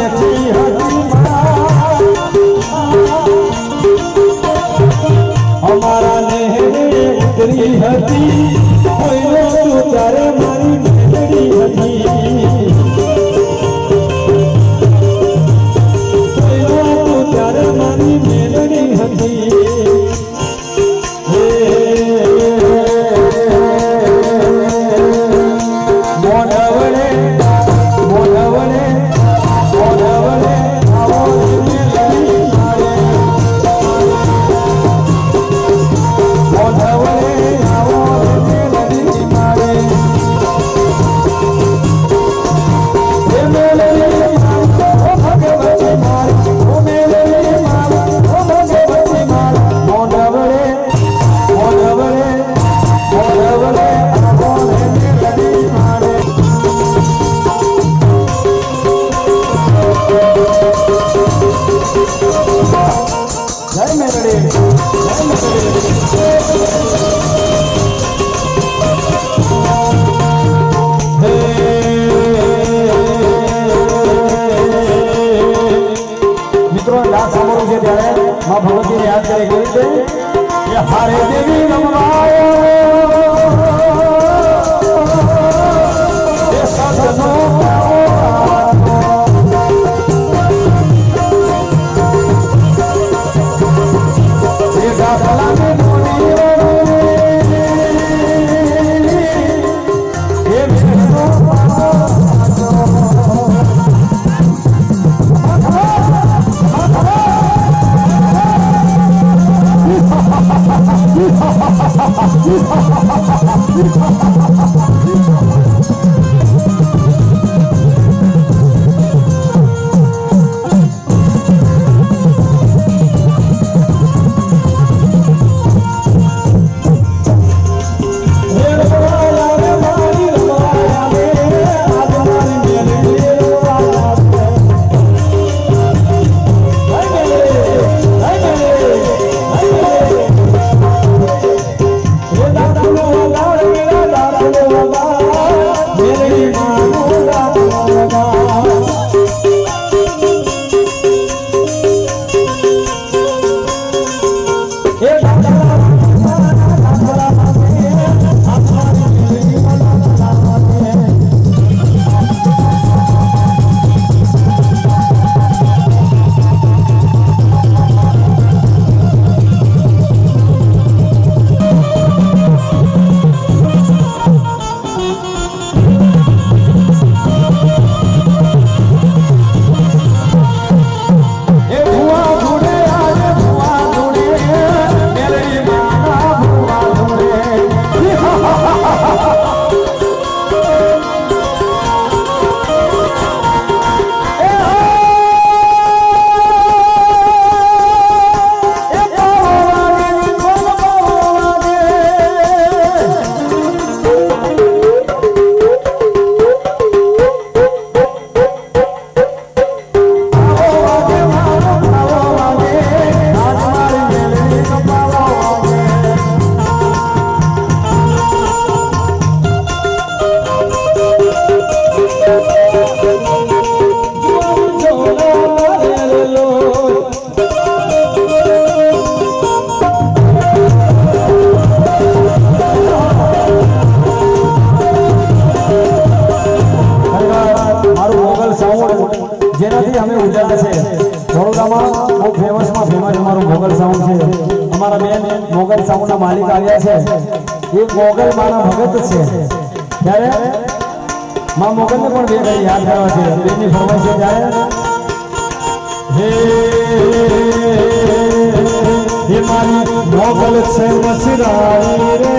बैठी हर तेरे गुरुदेव हरे देवी रमवाया ハハハハ! બહુ ફેમસમાં ફેમસ અમારું મોગલ સાઉન્ડ છે. અમારા બેન આવ્યા છે. એ મોગલ માના ભગત છે. ત્યારે માં મોગલને પણ યાદ કરવા છે. બેની ફરમાઈ છે ત્યારે, હે મારી મોગલ રે